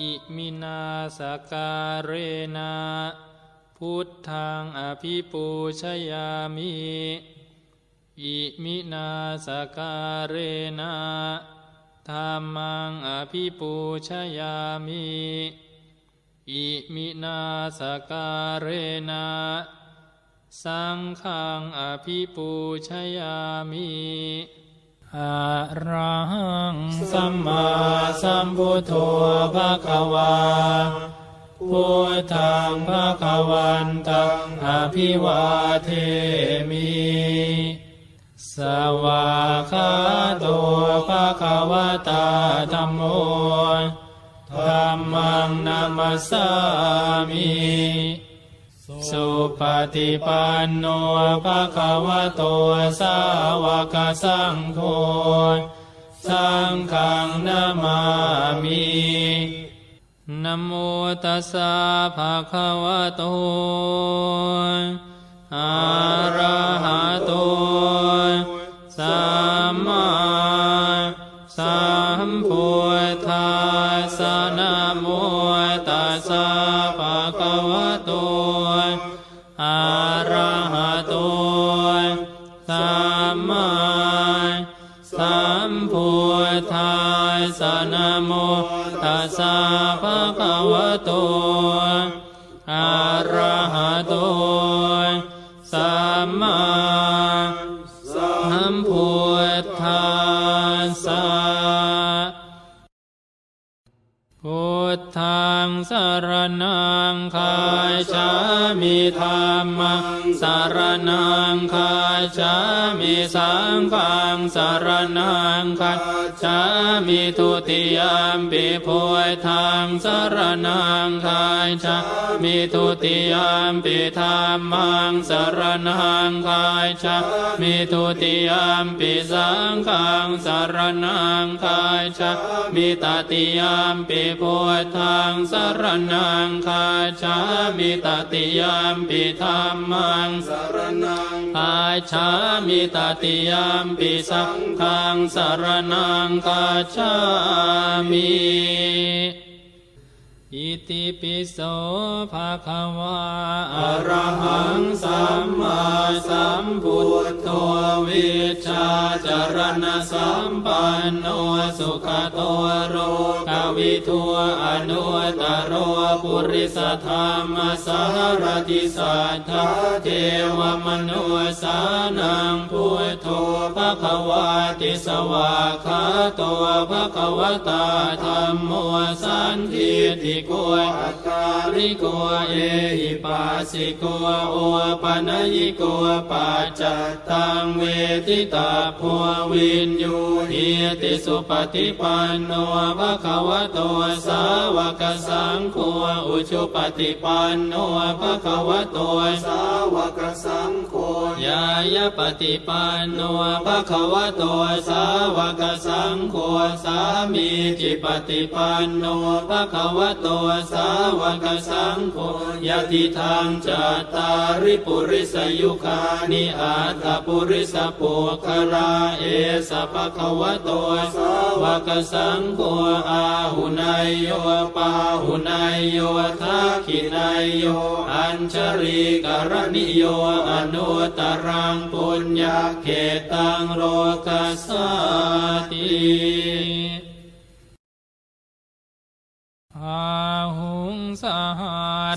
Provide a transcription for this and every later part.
อิมินาสการเรนะพุทธังอภิปูชยามิอิมินาสการเรนะธรรมังอภิปูชยามิอิมินาสการเรนะสังฆังอภิปูชยามิ อะระหังสัมมาสัมพุทโธภะคะวาพุทธังภะคะวันตังอภิวาเทมิสวาคาโตภะคะวะตาธัมโมธัมมังนามัสสามิ สุปฏิปันโนภะคะวะโตสาวกสังโฆสังฆังนามามินโมตัสสะภะคะวะโตอะระหะโตสัมมาสัมพุทธัสสะนโมตัสสะภะคะวะโตารนังคายชามิธรรมังสารนังคาชามิสังฆังสารนังคาชามิทุติยามปิพุทธังสารนังคาชามิทุติยามปิธรรมังสารนังคาชามิทุติยามปิสังฆังสารนังคาชามิตติยามปิพุทธังสารนังคาชามิตติยามปิธรรมังสารนังคาชามิตติยามปิสังฆังสารนังคาชามิ อิติปิโสภะควะอะระหังสัมมาสัมพุทโธวิชาจรณะสัมปันโนสุขโตโรกวิทัวอนุตตรโรปุริสธรรมสารติสัทธาเทวมนุสานังพุทโธภะควะติสวาคาโตภะควตาธัมโมสันทิติโกอัตตาริโกเอหิปัสสิโกโอปะนยิโกปัจจตังเวทิตาภัววินยูหิติสุปฏิปันโนภะคะวะโตสาวกสังโฆอุชุปฏิปันโนภะคะวะโตสาวกสังโฆ ยายาปฏิปันโนภะคะวะโตสาวกสังโฆสามีจิปฏิปันโนภะคะวะโตสาวกสังโฆยะติทางจัตตาริปุริสยุคานิอาตปุริสปุคลาเอสภะคะวะโตสาวกสังโฆอาหุนายโยปาหุนายโยทักขินายโยอัญชริกรณิโยอนุตตรังปุญญาเขตังโลกัสสติอา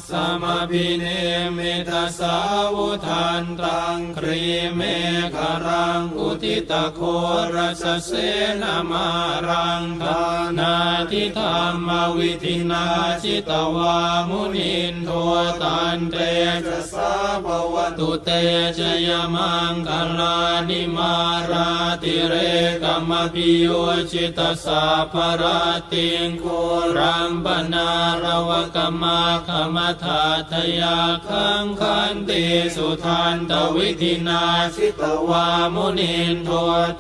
สมพิเนมิทสสาวุทันตังครีเมฆรังอุทิตโครสเสนามารังทานาทิธรรมวิธินาจิตวามุนินโทตันเตจะสาภวตุเตชยมังคลานิมาราติเรกมพิโยจิตสาภราติงโครัมปนารวกมาคมาธาทยาคังคันติสุทันตวิธินาชิตวามุนินโท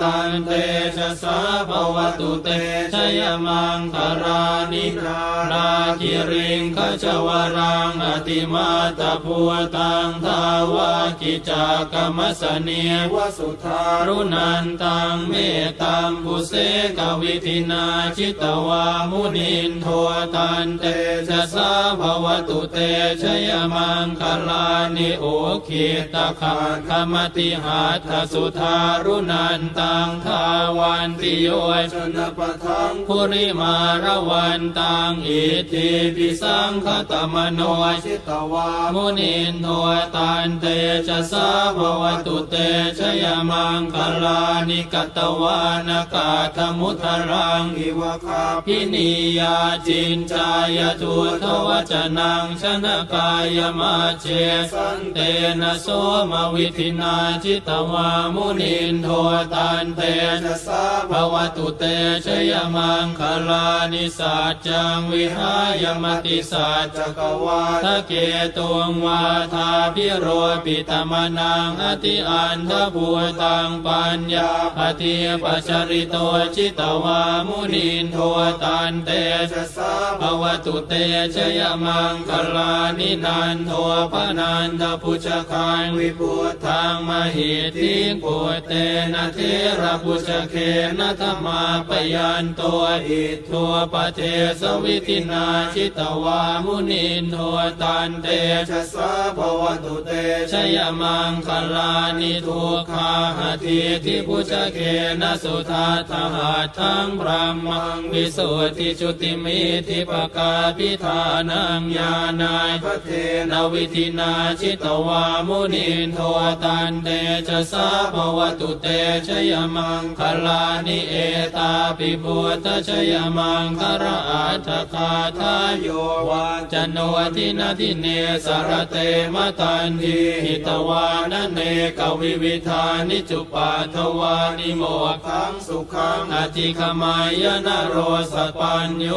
ตันเตชะสาภวตุเตชยมังคารานิราราคิริงขจวรังอติมาตาภูตังทาวากิจากรรมสเนียวสุทารุนันตังเมตตัมบุเสกวิธินาชิตวามุนินโทตันเตชะสาภวตุเตชยมังคลานิโอคิตาคาคมติหาทสุทารุนันตังทาวันติโยชนปทังภูริมารวันตังอิทิปิสังคตมโนชิตวามุนินโทตันเตชะสาภวตุเตชยมังคลานิกตวานกาธมุทรังอิวคาพินิยาจินจายทุทวจนังชนกายมาเจสันเตนะโสมวิธินาจิตวามุนินโทตันเตชะสาภวตุเตชยมังคลานิสัจจังวิหายมติสัจจกวาทะเกตุงวาทาพิโรปิตมนังอติอันทภูตังปัญญาปฏิปัจจริโตจิตวามุนินโทตันเตชะสาภวตุเตชยมังคลานินันโทพนันทพุชคันวิพุทธังมหิทธิปุเตนะเทระพุชเคนะธรรมาปยันตัวอิทัวปเทสวิธินาชิตวามุนินโทตันเตชะสาภวตุเตชยมังคลานิทุกขาหทิทิพุชเคนะสุทาทหาทั้งพระมังวิสุทธิจุติมิทิปกาพิธานังญาณายพระเทนวิธินาชิตวามุนินโทตันเตชะสาภวตุเตชยมังคลานิเอตาปิพุทธชยมังคระอาทคาทายโยวาจโนทินาทิเนสารเตมตันทีหิตวานเนกวิวิธานิจุปาทวานิโมขังสุขังอธิคมายนโรสปัญโย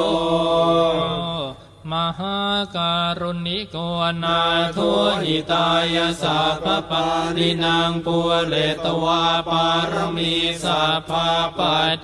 มหาการุณิโกนาโทหิตายสัพพปารินางปุเรตวาปารมีสัพพปัต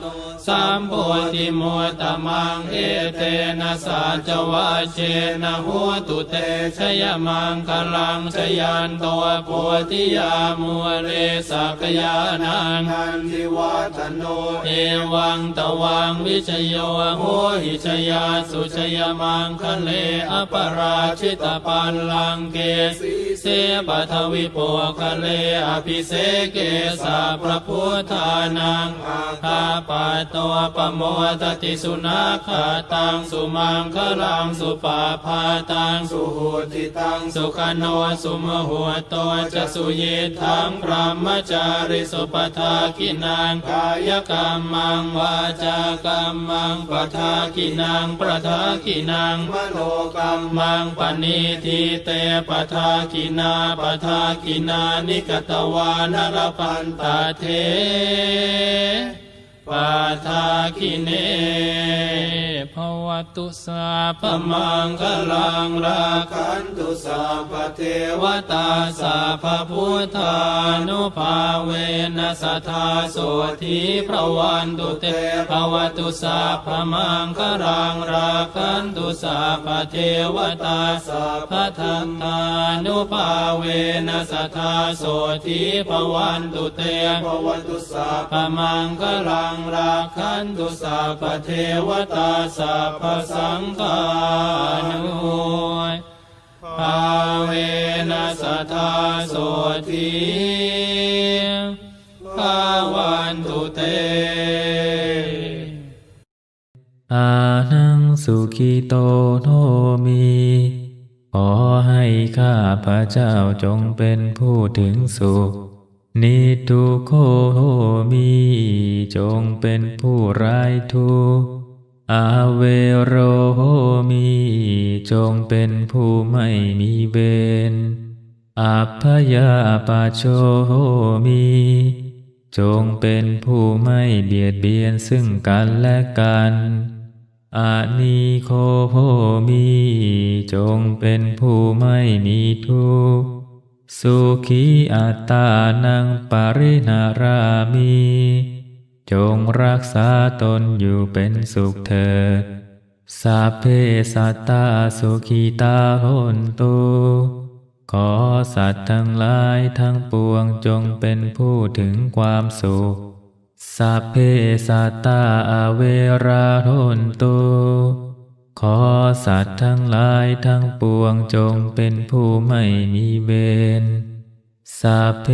สามโพธิมุตตมังเอเตนะสัจวะเจนะโหตุเตชยมังคลังชยันตัวโพธิยามุเรสักยานังนันทิวัฒโนเอวังตวังวิชโยโหหิชยาสุชยมังคะเลอปราชิตปันลังเกสีเสปัทวิโปคะเลอภิเสเกสาพระพุทธานังอาคาปะตัวปโมตติสุนาคาตังสุมังคลังสุปาพาตังสุหุติตังสุขโนสุมหัวโตจะสุเยทังพรหมจาริสุปทากินางกายกรรมังวาจากรรมังปทากินางประทากินางมโนกรรมังปณิทิเตปทากินาปทากินานิกตวานรพันตาเท ปาทาคิเนภวตุสาพมังคลังราคันตุสาพเทวตาสาพพุทธานุภาเวนัสทธาโสธีพระวันตุเตภวตุสาพมังคลังราคั ตุสาพเทวตาสาพทัตตานุภาเวนัสทธาโสธีพระวันตุเตภวตุสาพมังคลังราคันตุสาพเทวตาสาพสังฆานุภาเวนัสทธาโสธี อานังสุขิโตโนมีขอให้ข้าพระเจ้าจงเป็นผู้ถึงสุข นิทุโคโหมีจงเป็นผู้ไร้ทุกข์อาเวโรโหมีจงเป็นผู้ไม่มีเวรอัพยาปาโชโหมี จงเป็นผู้ไม่เบียดเบียนซึ่งกันและกัน อานิโคโพมีจงเป็นผู้ไม่มีทุกข์สุขีอัตตานังปรินารามี จงรักษาตนอยู่เป็นสุขเถิดสัพเพสัตตาสุขีตาโหนตุขอสัตว์ทั้งหลายทั้งปวงจงเป็นผู้ถึงความสุข สัพเพสัตตาอเวราโหนตุขอสัตว์ทั้งหลายทั้งปวงจงเป็นผู้ไม่มีเวรสัพเพ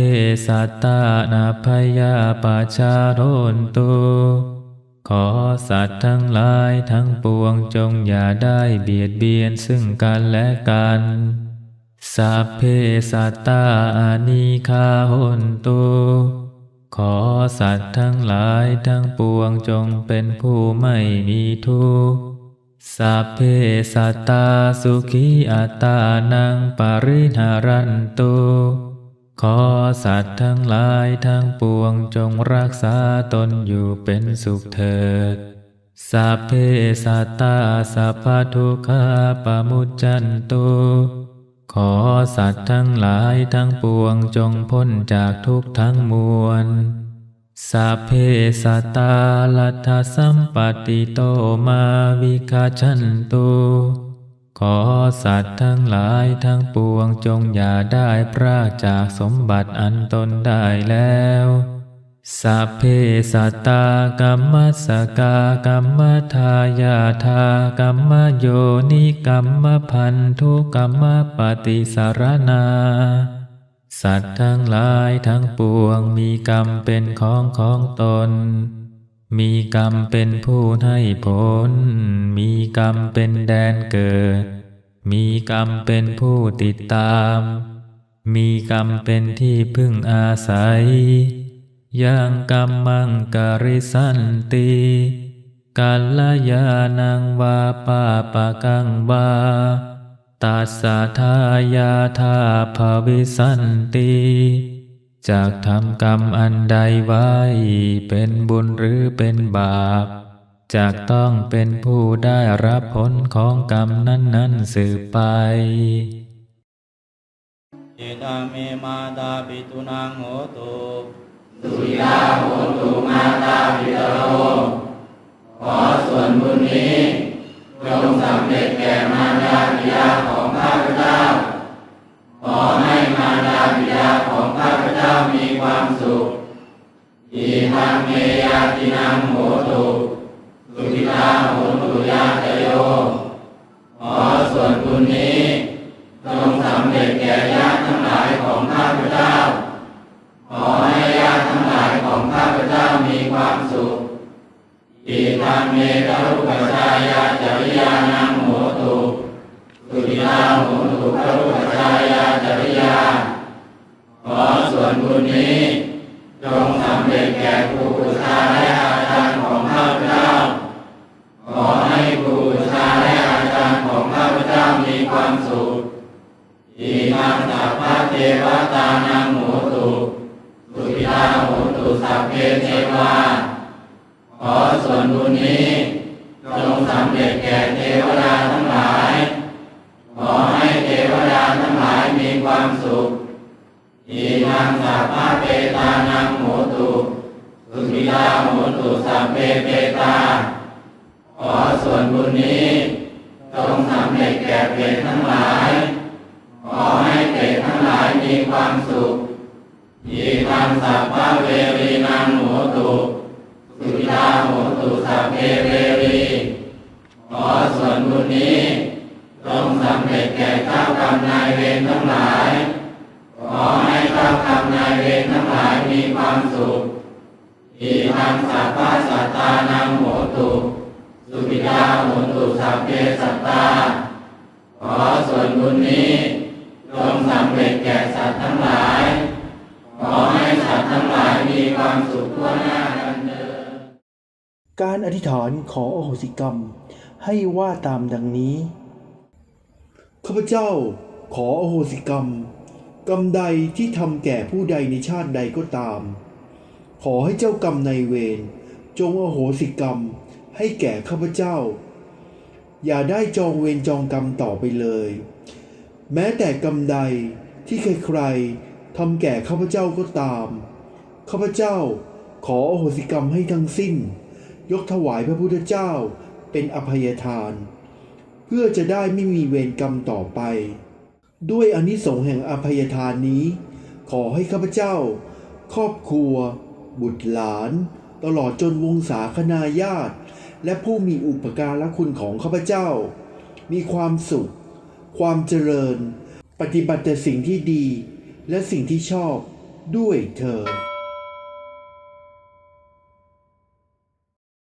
สัตตานาพยาปาชาโรนตุขอสัตว์ทั้งหลายทั้งปวงจงอย่าได้เบียดเบียนซึ่งกันและกัน สัพเพสัตตาอานิคาโหนตุ ขอสัตว์ทั้งหลายทั้งปวงจงเป็นผู้ไม่มีทุกข์สัพเพสัตตาสุขีอัตตานังปริหารันตุขอสัตว์ทั้งหลายทั้งปวงจงรักษาตนอยู่เป็นสุขเถิด สัพเพสัตตาสัพพทุกขาปมุจจันตุ ขอสัตว์ทั้งหลายทั้งปวงจงพ้นจากทุกข์ทั้งมวลสัพเพสัตตาลัทธสัมปติโตมาวิคาชันตุขอสัตว์ทั้งหลายทั้งปวงจงอย่าได้พรากจากสมบัติอันตนได้แล้ว สัพเพสัตตากัมมัสกากัมมทายาทากัมมโยนิกัมมพันธุกัมมปฏิสารนา สัตว์ทั้งหลายทั้งปวงมีกรรมเป็นของของตน มีกรรมเป็นผู้ให้ผล มีกรรมเป็นแดนเกิด มีกรรมเป็นผู้ติดตาม มีกรรมเป็นที่พึ่งอาศัย ยังกรรมังกริสันติกัลยาณังวาปาปะกังวาตัสสะทายาทาภวิสันติจากทำกรรมอันใดไว้ เป็นบุญหรือเป็นบาปจากต้องเป็นผู้ได้รับผลของกรรมนั้น ๆ สืบไปเอตาเมมาตาปิตุนังโหตุ สุยาโหตุมาตาพิตโรขอส่วนบุญนี้จงสำเร็จแก่มารดาบิดาของข้าพเจ้า ขอให้มารดาบิดาของข้าพเจ้ามีความสุขอิทังเมยาตินังโหตุ งสุขอีนังสัพพะเปตานังโหตุสุขิตาโหตุสัพเพเปตา ขอส่วนบุญนี้ต้องทำเร็จแก่เปรตทั้งหลาย ขอให้เปรทั้งหลายมีความสุขอีนังสัพพะเวรีนังโหตุสุขิตาโหตุสัพเพเวรี ขอส่วนบุญนี้ สำเร็จแก่เจ้ากรรมนายเวรทั้งหลาย ขอให้เจ้ากรรมนายเวรทั้งหลายมีความสุขอิทังสัพพะสัตตานังโหตุ สุขิยาโหตุสัพเพสัตตา ขอส่วนบุญนี้จงสำเร็จแก่สัตว์ทั้งหลาย ขอให้สัตว์ทั้งหลายมีความสุขทั่วหน้ากันเถิดการอธิษฐานขอโอโหสิกรรมให้ว่าตามดังนี้ ข้าพเจ้าขออโหสิกรรม กรรมใดที่ทำแก่ผู้ใดในชาติใดก็ตาม ขอให้เจ้ากรรมในเวรจงอโหสิกรรมให้แก่ข้าพเจ้า อย่าได้จองเวรจองกรรมต่อไปเลย แม้แต่กรรมใดที่ใครๆทำแก่ข้าพเจ้าก็ตาม ข้าพเจ้าขออโหสิกรรมให้ทั้งสิ้น ยกถวายพระพุทธเจ้าเป็นอภัยทาน เพื่อจะได้ไม่มีเวรกรรมต่อไป ด้วยอนิสงส์แห่งอภัยทานนี้ ขอให้ข้าพเจ้า ครอบครัว บุตรหลาน ตลอดจนวงศาคณาญาติ และผู้มีอุปการะคุณของข้าพเจ้า มีความสุข ความเจริญ ปฏิบัติแต่สิ่งที่ดี และสิ่งที่ชอบด้วยเธอ